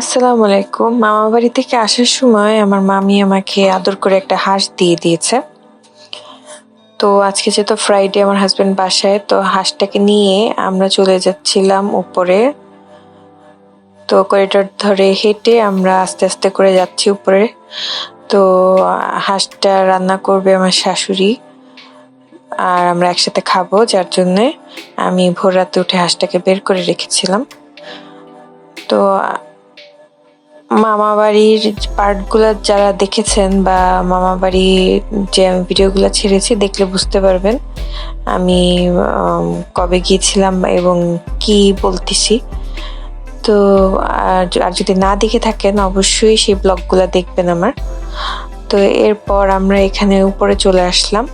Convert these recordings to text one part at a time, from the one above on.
আসসালামু আলাইকুম। মামা বাড়ি থেকে আসার সময় আমার মামি আমাকে আদর করে একটা হাঁস দিয়ে দিয়েছে। তো আজকে যেহেতু ফ্রাইডে আমার হাজব্যান্ড বাসায়, তো হাঁসটাকে নিয়ে আমরা চলে যাচ্ছিলাম উপরে। তো করিডোর ধরে হেঁটে আমরা আস্তে আস্তে করে যাচ্ছি উপরে। তো হাঁসটা রান্না করবে আমার শাশুড়ি। আর আমরা একসাথে খাব, যার জন্যে আমি ভোর রাতে উঠে হাঁসটাকে বের করে রেখেছিলাম। তো মামা বাড়ির পার্টগুলো যারা দেখেছেন বা মামা বাড়ির যে আমি ভিডিওগুলো ছেড়েছি, দেখলে বুঝতে পারবেন আমি কবে গিয়েছিলাম এবং কি বলতেছি। তো আর যদি না দেখে থাকেন, অবশ্যই সেই ব্লগগুলো দেখবেন আমার। তো এরপর আমরা এখানে উপরে চলে আসলাম।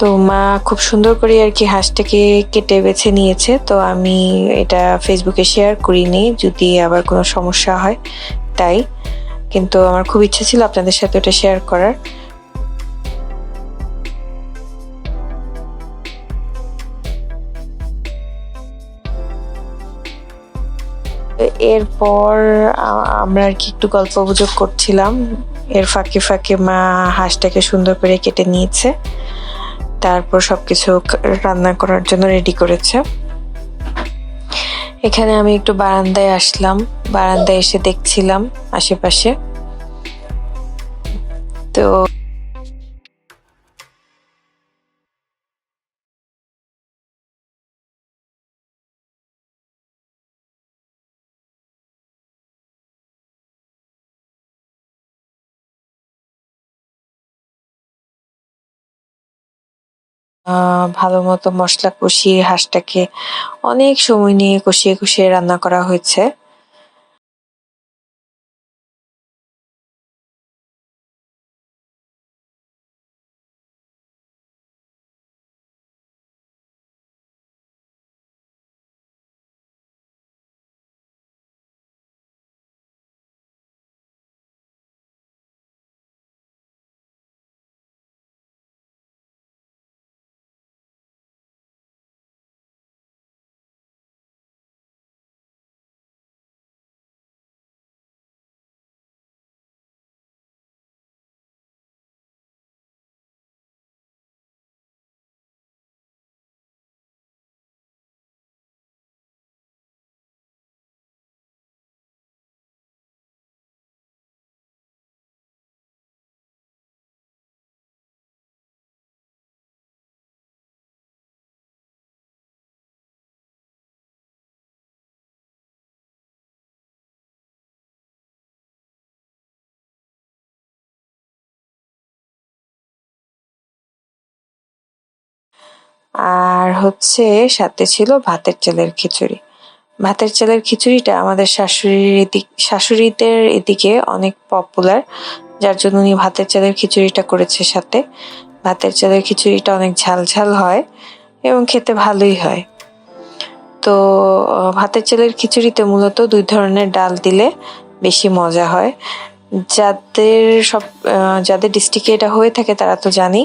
তো মা খুব সুন্দর করে আর কি হাঁসটাকে কেটে বেছে নিয়েছে। তো আমি এটা ফেসবুকে শেয়ার করিনি, যদি আবার কোনো সমস্যা হয়, তাই। কিন্তু আমার খুব ইচ্ছা ছিল আপনাদের সাথে ওটা শেয়ার করার। এরপর আমরা আর কি একটু গল্প গুজব করছিলাম। এর ফাঁকে ফাঁকে মা হাঁসটাকে সুন্দর করে কেটে নিয়েছে। তারপর সবকিছু রান্না করার জন্য রেডি করেছে। এখানে আমি একটু বারান্দায় আসলাম। বারান্দায় এসে দেখছিলাম আশেপাশে। তো আহ, ভালো মতো মশলা কষিয়ে হাঁসটাকে অনেক সময় নিয়ে কষিয়ে কষিয়ে রান্না করা হয়েছে। আর হচ্ছে সাথে ছিল ভাতের চালের খিচুড়ি। ভাতের চালের খিচুড়িটা আমাদের শাশুড়ির এদিক শাশুড়িদের এদিকে অনেক পপুলার যার জন্য উনি ভাতের চালের খিচুড়িটা করেছে সাথে। ভাতের চালের খিচুড়িটা অনেক ঝাল ঝাল হয় এবং খেতে ভালোই হয়। তো, ভাতের চালের খিচুড়িতে মূলত দুই ধরনের ডাল দিলে বেশি মজা হয়। যাদের সব যাদের ডিস্ট্রিক্টে এটা হয়ে থাকে তারা তো জানি।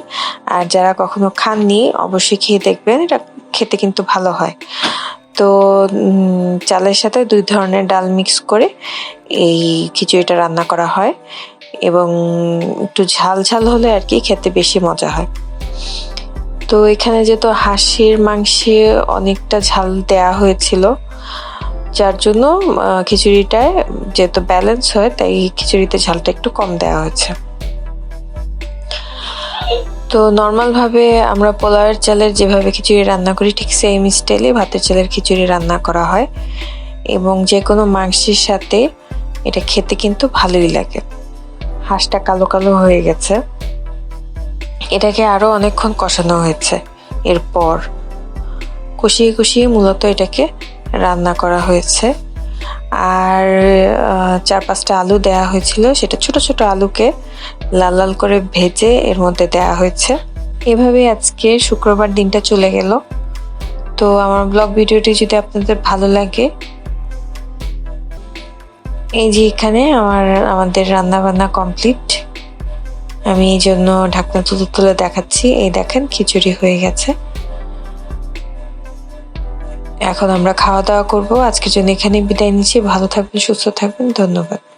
আর যারা কখনো খাননি, অবশ্যই খেয়ে দেখবেন, এটা খেতে কিন্তু ভালো হয়। তো চালের সাথে দুই ধরনের ডাল মিক্স করে এই খিচুড়িটা রান্না করা হয় এবং একটু ঝাল ঝাল হলে আর কি খেতে বেশি মজা হয়। তো এখানে যেহেতু হাঁসের মাংসে অনেকটা ঝাল দেয়া হয়েছিল যার জন্য খিচুড়িটায় যেহেতু ব্যালেন্স হয়, তাই খিচুড়িতে ঝালটা একটু কম দেওয়া হয়েছে। তো নর্মাল ভাবে আমরা পোলাওয়ের চালের যেভাবে খিচুড়ি রান্না করি, ঠিক সেম স্টাইলে ভাতের চালের খিচুড়ি রান্না করা হয়। এবং যে কোনো মাংসের সাথে এটা খেতে কিন্তু ভালোই লাগে। হাঁসটা কালো কালো হয়ে গেছে। এটাকে আরও অনেকক্ষণ কষানো হয়েছে। এরপর কষিয়ে কষিয়ে মূলত এটাকে রান্না করা হয়েছে। আর চার পাঁচটা আলু দেয়া হয়েছিল। সেটা ছোট ছোট আলুকে লাল লাল করে ভেজে এর মধ্যে দেয়া হয়েছে। এভাবে আজকে শুক্রবার দিনটা চলে গেল। তো আমার ব্লগ ভিডিওটি যদি আপনাদের ভালো লাগে, এই যে এখানে আমার, আমাদের রান্না বান্না কমপ্লিট। আমি এই জন্য ঢাকনা তুলে তুলে দেখাচ্ছি। এই দেখেন, খিচুড়ি হয়ে গেছে। এখন আমরা খাওয়া দাওয়া করব। আজকের জন্য এখানে বিদায় নিচ্ছি। ভালো থাকবেন, সুস্থ থাকবেন। ধন্যবাদ।